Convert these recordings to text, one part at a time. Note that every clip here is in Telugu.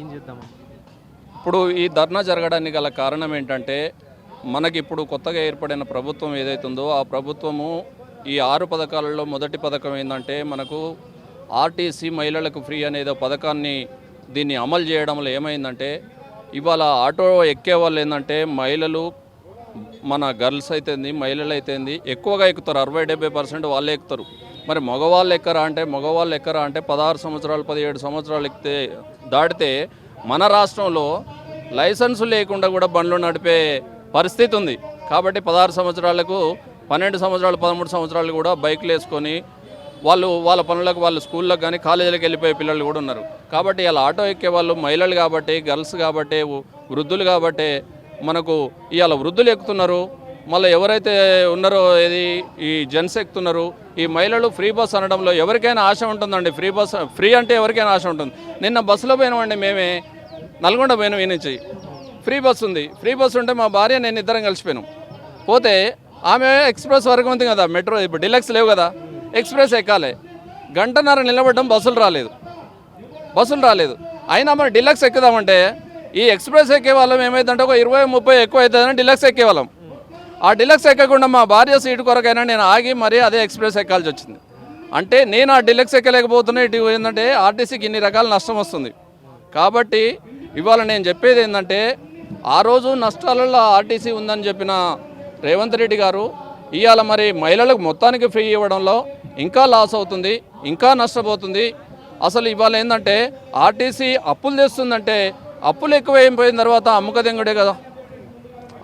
ఏం చేద్దాం ఇప్పుడు ఈ ధర్నా జరగడానికి గల కారణం ఏంటంటే మనకి ఇప్పుడు కొత్తగా ఏర్పడిన ప్రభుత్వం ఏదైతుందో ఆ ప్రభుత్వము ఈ ఆరు పథకాలలో మొదటి పథకం ఏంటంటే మనకు ఆర్టీసీ మహిళలకు ఫ్రీ అనేది పథకాన్ని దీన్ని అమలు చేయడంలో ఏమైందంటే ఇవాళ ఆటో ఎక్కే వాళ్ళు ఏంటంటే మహిళలు మన గర్ల్స్ అయితేంది మహిళలు అయితేంది ఎక్కువగా ఎక్కుతారు. అరవై డెబ్బై పర్సెంట్ వాళ్ళే ఎక్కుతారు. మరి మగవాళ్ళు ఎక్కరా అంటే మగవాళ్ళు ఎక్కరా అంటే పదహారు సంవత్సరాలు పదిహేడు సంవత్సరాలు ఎక్కితే దాటితే మన రాష్ట్రంలో లైసెన్స్ లేకుండా కూడా బండ్లు నడిపే పరిస్థితి ఉంది. కాబట్టి పదహారు సంవత్సరాలకు పన్నెండు సంవత్సరాలు పదమూడు సంవత్సరాలు కూడా బైక్లు వేసుకొని వాళ్ళు వాళ్ళ పనులకు వాళ్ళు స్కూళ్ళకు కానీ కాలేజీలకు వెళ్ళిపోయే పిల్లలు కూడా ఉన్నారు. కాబట్టి ఇలా ఆటో ఎక్కే వాళ్ళు మహిళలు కాబట్టి గర్ల్స్ కాబట్టి వృద్ధులు కాబట్టి మనకు ఇవాళ వృద్ధులు ఎక్కుతున్నారు. మళ్ళీ ఎవరైతే ఉన్నారో ఇది ఈ జెంట్స్ ఎక్కుతున్నారు ఈ మహిళలు ఫ్రీ బస్ అనడంలో ఎవరికైనా ఆశ ఉంటుందండి. ఫ్రీ బస్ ఫ్రీ అంటే ఎవరికైనా ఆశ ఉంటుంది. నిన్న బస్సులో పోయినామండి మేమే నల్గొండ పోయినాం ఈ నుంచి. ఫ్రీ బస్ ఉంది. ఫ్రీ బస్ ఉంటే మా భార్య నేను ఇద్దరం కలిసిపోయినాం. పోతే ఆమె ఎక్స్ప్రెస్ వరకు ఉంది కదా మెట్రో ఇప్పుడు డిలక్స్ లేవు కదా ఎక్స్ప్రెస్ ఎక్కాలి. గంటన్నర నిలబడడం బస్సులు రాలేదు. బస్సులు రాలేదు. అయినా మరి డిలక్స్ ఎక్కుదామంటే ఈ ఎక్స్ప్రెస్ ఎక్కే వాళ్ళం ఏమైందంటే ఒక ఇరవై ముప్పై ఎక్కువ అవుతుందని డిలక్స్ ఎక్కేవాళ్ళం. ఆ డిలక్స్ ఎక్కకుండా మా భార్య సీటు కొరకైనా నేను ఆగి మరీ అదే ఎక్స్ప్రెస్ ఎక్కాల్సి వచ్చింది. అంటే నేను ఆ డిలక్స్ ఎక్కలేకపోతున్నా ఇటు ఏంటంటే ఆర్టీసీకి ఇన్ని రకాల నష్టం వస్తుంది. కాబట్టి ఇవాళ నేను చెప్పేది ఏంటంటే ఆ రోజు నష్టాలలో ఆర్టీసీ ఉందని చెప్పిన రేవంత్ రెడ్డి గారు ఇవాళ మరి మహిళలకు మొత్తానికి ఫ్రీ ఇవ్వడంలో ఇంకా లాస్ అవుతుంది ఇంకా నష్టపోతుంది. అసలు ఇవాళ ఏంటంటే ఆర్టీసీ అప్పులు తెస్తుందంటే అప్పులు ఎక్కువైపోయిన తర్వాత అమ్ముకదెంగుడే కదా.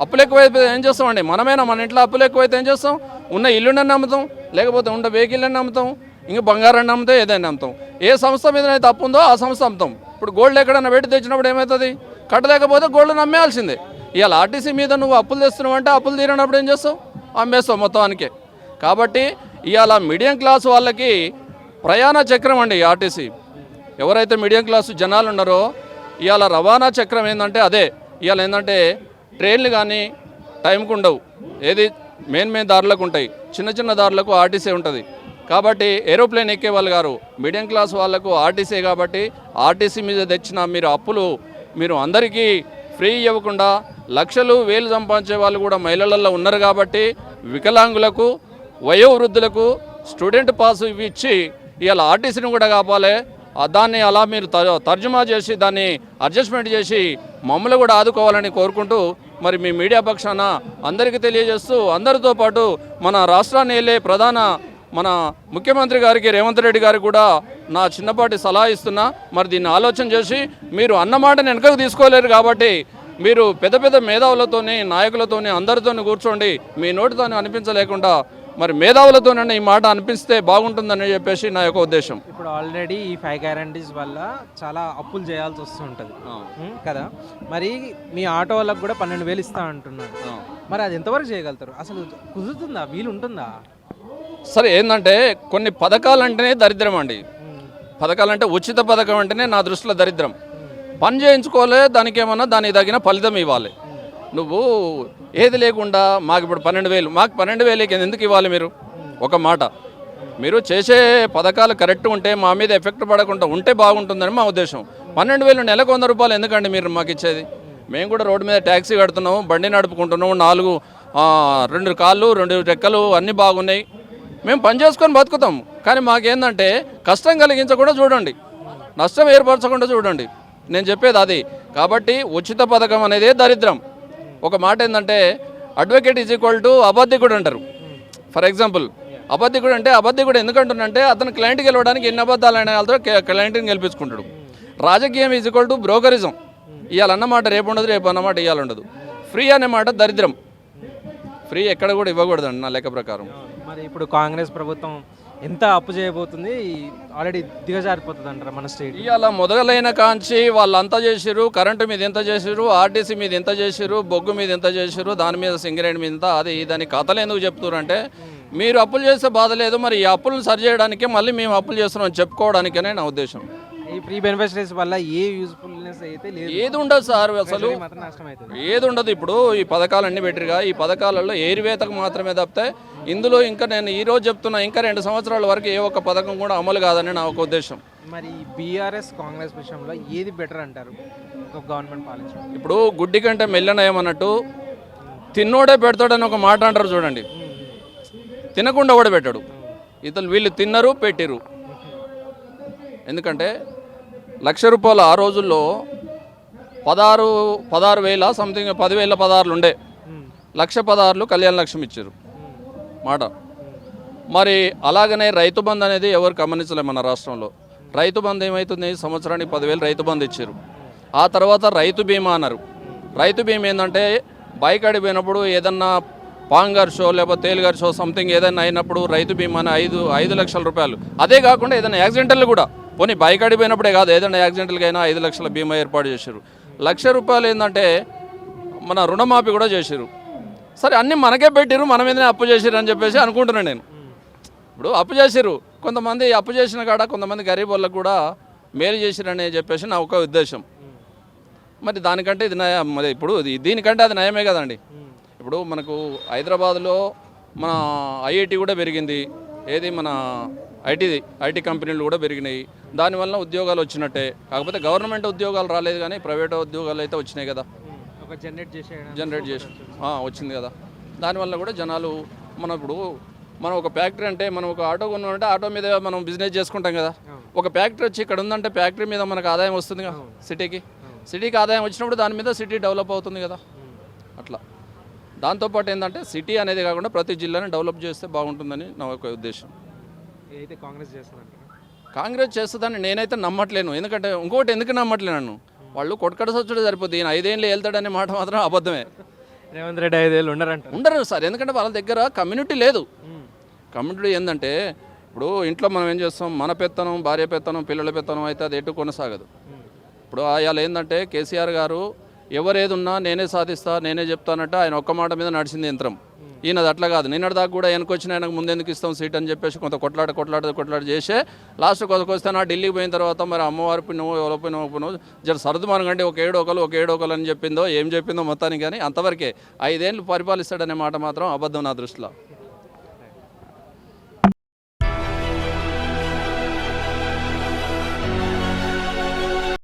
అప్పులు ఎక్కువైతే ఏం చేస్తామండి మనమేనా? మన ఇంట్లో అప్పులు ఎక్కువైతే ఏం చేస్తాం? ఉన్న ఇల్లుని నమ్ముతాం లేకపోతే ఉన్న వెహికల్ని నమ్ముతాం ఇంకా బంగారాన్ని నమ్ముతాం ఏదైనా నమ్ముతాం. ఏ సంస్థ మీద అయితే అప్పు ఉందో ఆ సంస్థ అమ్ముతాం ఇప్పుడు గోల్డ్ ఎక్కడైనా పెట్టి తెచ్చినప్పుడు ఏమవుతుంది? కట్టలేకపోతే గోల్డ్ నమ్మేయాల్సిందే. ఇవాళ ఆర్టీసీ మీద నువ్వు అప్పులు తెస్తున్నావు అంటే అప్పులు తీరినప్పుడు ఏం చేస్తావు? అమ్మేస్తావు మొత్తానికి. కాబట్టి ఇవాళ మీడియం క్లాస్ వాళ్ళకి ప్రయాణ చక్రం అండి ఈ ఆర్టీసీ. ఎవరైతే మీడియం క్లాస్ జనాలు ఉన్నారో ఇవాళ రవాణా చక్రం ఏంటంటే అదే. ఇవాళ ఏంటంటే ట్రైన్లు కానీ టైంకు ఉండవు. ఏది మెయిన్ మెయిన్ దారులకు ఉంటాయి. చిన్న చిన్న దారులకు ఆర్టీసీ ఉంటుంది. కాబట్టి ఏరోప్లేన్ ఎక్కే వాళ్ళు గారు మీడియం క్లాస్ వాళ్ళకు ఆర్టీసీ కాబట్టి ఆర్టీసీ మీద తెచ్చిన మీరు అప్పులు మీరు అందరికీ ఫ్రీ ఇవ్వకుండా లక్షలు వేలు సంపాదించే వాళ్ళు కూడా మహిళలలో ఉన్నారు కాబట్టి వికలాంగులకు వయోవృద్ధులకు స్టూడెంట్ పాస్ ఇవి ఇచ్చి ఇవాళ ఆర్టీసీని కూడా కాపాలి దాన్ని అలా మీరు త- తర్జుమా చేసి దాన్ని అడ్జస్ట్మెంట్ చేసి మమ్మల్ని కూడా ఆదుకోవాలని కోరుకుంటూ మరి మీ మీడియా పక్షాన అందరికీ తెలియజేస్తూ అందరితో పాటు మన రాష్ట్రాన్ని వెళ్ళే ప్రధాన మన ముఖ్యమంత్రి గారికి రేవంత్ రెడ్డి గారికి కూడా నా చిన్నపాటి సలహా ఇస్తున్నా. మరి దీన్ని ఆలోచన చేసి మీరు అన్నమాటని వెనకకు తీసుకోలేరు కాబట్టి మీరు పెద్ద పెద్ద మేధావులతోని నాయకులతోని అందరితోని కూర్చోండి. మీ నోటితోని అనిపించలేకుండా మరి మేధావులతోనైనా ఈ మాట అనిపిస్తే బాగుంటుందని చెప్పేసి నా యొక్క ఉద్దేశం. ఇప్పుడు ఆల్రెడీ ఈ ఫైవ్ గ్యారంటీస్ వల్ల చాలా అప్పులు చేయాల్సి వస్తుంటుంది. కదా? మరి మీ ఆటో వాళ్ళకి కూడా పన్నెండు వేలు ఇస్తా అంటున్నారు. మరి అది ఎంతవరకు చేయగలుగుతారు? అసలు కుదురుతుందా? వీలు ఉంటుందా సరే ఏంటంటే కొన్ని పథకాలు అంటేనే దరిద్రం అండి. ఉం, పథకాలంటే ఉచిత పథకం అంటేనే నా దృష్టిలో దరిద్రం. పని చేయించుకోలే దానికి ఏమన్నా దానికి తగిన ఫలితం ఇవ్వాలి. నువ్వు ఏది లేకుండా మాకు ఇప్పుడు పన్నెండు వేలు మాకు పన్నెండు వేలకి ఎందుకు ఇవ్వాలి మీరు? ఒక మాట. మీరు చేసే పథకాలు కరెక్ట్ ఉంటే మా మీద ఎఫెక్ట్ పడకుండా ఉంటే బాగుంటుందని మా ఉద్దేశం. పన్నెండు వేలు నెలకు వంద రూపాయలు ఎందుకండి మీరు మాకు ఇచ్చేది? మేము కూడా రోడ్డు మీద ట్యాక్సీ కడుతున్నాము బండి నడుపుకుంటున్నాము నాలుగు రెండు కాళ్ళు రెండు రెక్కలు అన్నీ బాగున్నాయి. మేము పని చేసుకొని బతుకుతాం. కానీ మాకేందంటే కష్టం కలిగించకుండా చూడండి. నష్టం ఏర్పరచకుండా చూడండి. నేను చెప్పేది అది. కాబట్టి ఉచిత పథకం అనేది దరిద్రం. ఒక మాట ఏంటంటే అడ్వకేట్ ఈజ్ ఈక్వల్ టు అబద్ధికుడు అంటారు. ఫర్ ఎగ్జాంపుల్ అబద్ధికుడు అంటే అబద్ధికుడు ఎందుకంటుందంటే అతను క్లయింట్ గెలవడానికి ఎన్ని అబద్ధాలు అయినా వాళ్ళతో క్లయింట్ని గెలిపించుకుంటాడు. రాజకీయం ఈజ్ ఈక్వల్ టు బ్రోకరిజం ఇవ్వాలన్నమాట రేపు ఉండదు రేపు అన్నమాట ఇవ్వాలి ఉండదు. ఫ్రీ అనే మాట దరిద్రం. ఫ్రీ ఎక్కడ కూడా ఇవ్వకూడదండి నా లెక్క ప్రకారం. మరి ఇప్పుడు కాంగ్రెస్ ప్రభుత్వం ఎంత అప్పు చేయబోతుంది? ఆల్రెడీ దిగజారిపోతుంది అంటారా మన స్టేట్? ఇవాళ మొదలైన కాంచి వాళ్ళు అంత చేసిరు కరెంటు మీద ఎంత చేసిరు ఆర్టీసీ మీద ఎంత చేసిరు బొగ్గు మీద ఎంత చేసిరు దాని మీద సింగరేణి మీద ఎంత అది దాని కథలు ఎందుకు చెప్తున్నారంటే మీరు అప్పులు చేస్తే బాధ లేదు మరి ఈ అప్పులను సరి చేయడానికి మళ్ళీ మేము అప్పులు చేస్తున్నాం చెప్పుకోవడానికనే నా ఉద్దేశం. ఈ ప్రీ బెనిఫిషరీస్ వల్ల ఏ యూజ్ఫుల్నెస్ అయితే లేదు. ఏది ఉండదు సార్ అసలు. ఏది ఉండదు ఇప్పుడు ఈ పథకాలు అన్ని పెట్టిరుగా. ఈ పథకాలలో ఏరివేతకు మాత్రమే తప్పితే ఇందులో ఇంకా నేను ఈ రోజు చెప్తున్నా ఇంకా రెండు సంవత్సరాల వరకు ఏ ఒక్క పథకం కూడా అమలు కాదని నా ఒక ఉద్దేశం. మరి బీఆర్ఎస్ కాంగ్రెస్ విషయంలో ఏది బెటర్ అంటారు? గవర్నమెంట్ పాలించడం ఇప్పుడు గుడ్డి కంటే మెల్లనయం అన్నట్టు తిన్నోడే పెడతాడని ఒక మాట అంటారు చూడండి. తినకుండా కూడా పెట్టాడు. ఇతను వీళ్ళు తిన్నరు పెట్టిరు ఎందుకంటే లక్ష రూపాయలు ఆ రోజుల్లో పదహారు పదహారు వేల సంథింగ్ పదివేల పదహారులు ఉండే లక్ష పదహారులు కళ్యాణ లక్ష్మి ఇచ్చారు మాట. మరి అలాగనే రైతు బంధు అనేది ఎవరు గమనించలేము మన రాష్ట్రంలో. రైతు బంధు ఏమవుతుంది సంవత్సరానికి పదివేలు రైతు బంధు ఇచ్చారు ఆ తర్వాత రైతు బీమా అన్నారు. రైతు బీమా ఏంటంటే బైక్ అడిపోయినప్పుడు ఏదన్నా పాంగర్ షో లేకపోతే తేలిగారి షో సంథింగ్ ఏదైనా అయినప్పుడు రైతు బీమా అని ఐదు ఐదు లక్షల రూపాయలు. అదే కాకుండా ఏదైనా యాక్సిడెంటల్ కూడా. పోనీ బైక్ అడిపోయినప్పుడే కాదు ఏదైనా యాక్సిడెంట్లకైనా అయినా ఐదు లక్షల బీమా ఏర్పాటు చేశారు. లక్ష రూపాయలు ఏంటంటే మన రుణమాఫీ కూడా చేశారు. సరే అన్నీ మనకే పెట్టారు మన మీదనే అప్పు చేసిరు అని చెప్పేసి అనుకుంటున్నాను నేను. ఇప్పుడు అప్పు చేసిరు కొంతమంది అప్పు చేసిన కాడ కొంతమంది గరీబ్ వాళ్ళకు కూడా మేలు చేసిరని చెప్పేసి నా ఒక ఉద్దేశం. మరి దానికంటే ఇది నయం మరి ఇప్పుడు దీనికంటే అది నయమే కదండి. ఇప్పుడు మనకు హైదరాబాద్లో మన ఐఐటి కూడా పెరిగింది. ఏది మన ఐటీ ఐటీ కంపెనీలు కూడా పెరిగినాయి. దానివల్ల ఉద్యోగాలు వచ్చినట్టే. కాకపోతే గవర్నమెంట్ ఉద్యోగాలు రాలేదు కానీ ప్రైవేట్ ఉద్యోగాలు అయితే వచ్చినాయి కదా. ఒక జనరేట్ చేసేయడం జనరేట్ చేసి వచ్చింది కదా. దానివల్ల కూడా జనాలు మన ఇప్పుడు మనం ఒక ఫ్యాక్టరీ అంటే మనం ఒక ఆటో కొన్నామంటే ఆటో మీద మనం బిజినెస్ చేసుకుంటాం కదా. ఒక ఫ్యాక్టరీ వచ్చి ఇక్కడ ఉందంటే ఫ్యాక్టరీ మీద మనకు ఆదాయం వస్తుంది కదా సిటీకి. సిటీకి ఆదాయం వచ్చినప్పుడు దాని మీద సిటీ డెవలప్ అవుతుంది కదా. అట్లా. దాంతోపాటు ఏంటంటే సిటీ అనేది కాకుండా ప్రతి జిల్లాని డెవలప్ చేస్తే బాగుంటుందని నా ఒక ఉద్దేశం. కాంగ్రెస్ చేస్తుందంటారు కాంగ్రెస్ చేస్తుందని నేనైతే నమ్మట్లేను. ఎందుకంటే ఇంకోటి ఎందుకు నమ్మట్లేను వాళ్ళు కొట్టుకడ సచ్చుడు సరిపోతుంది ఈయన ఐదేళ్ళు వెళ్తాడనే మాట మాత్రం అబద్ధమే. రేవంత్ రెడ్డి ఐదేళ్ళు ఉండరంటారు. ఉండరు సార్. ఎందుకంటే వాళ్ళ దగ్గర కమ్యూనిటీ లేదు. కమ్యూనిటీ ఏంటంటే ఇప్పుడు ఇంట్లో మనం ఏం చేస్తాం? మన పెత్తనం భార్య పెత్తనం పిల్లల పెత్తనం అయితే అది ఎటు కొనసాగదు. ఇప్పుడు ఇవాళ ఏంటంటే కేసీఆర్ గారు ఎవరేది ఉన్నా నేనే సాధిస్తా నేనే చెప్తానంటే ఆయన ఒక్క మాట మీద నడిచింది యంత్రం. ఈయనది అట్లా కాదు. నిన్నటి దాకా కూడా వెనకొచ్చిన ఆయనకు ముందెందుకు ఇస్తాం సీట్ అని చెప్పేసి కొంత కొట్లాట కొట్లాట కొట్లాట చేసే లాస్ట్ కొద్దికొస్తే నా ఢిల్లీకి పోయిన తర్వాత మరి అమ్మవారి పిన్నో ఎవరో పిన్నో పిన్నో జర సర్దుమానకండి ఒక ఏడు ఒకరు ఒక ఏడు ఒకరు అని చెప్పిందో ఏం చెప్పిందో మొత్తానికి కానీ అంతవరకే ఐదేళ్ళు పరిపాలిస్తాడనే మాట మాత్రం అబద్ధం నా దృష్టిలో.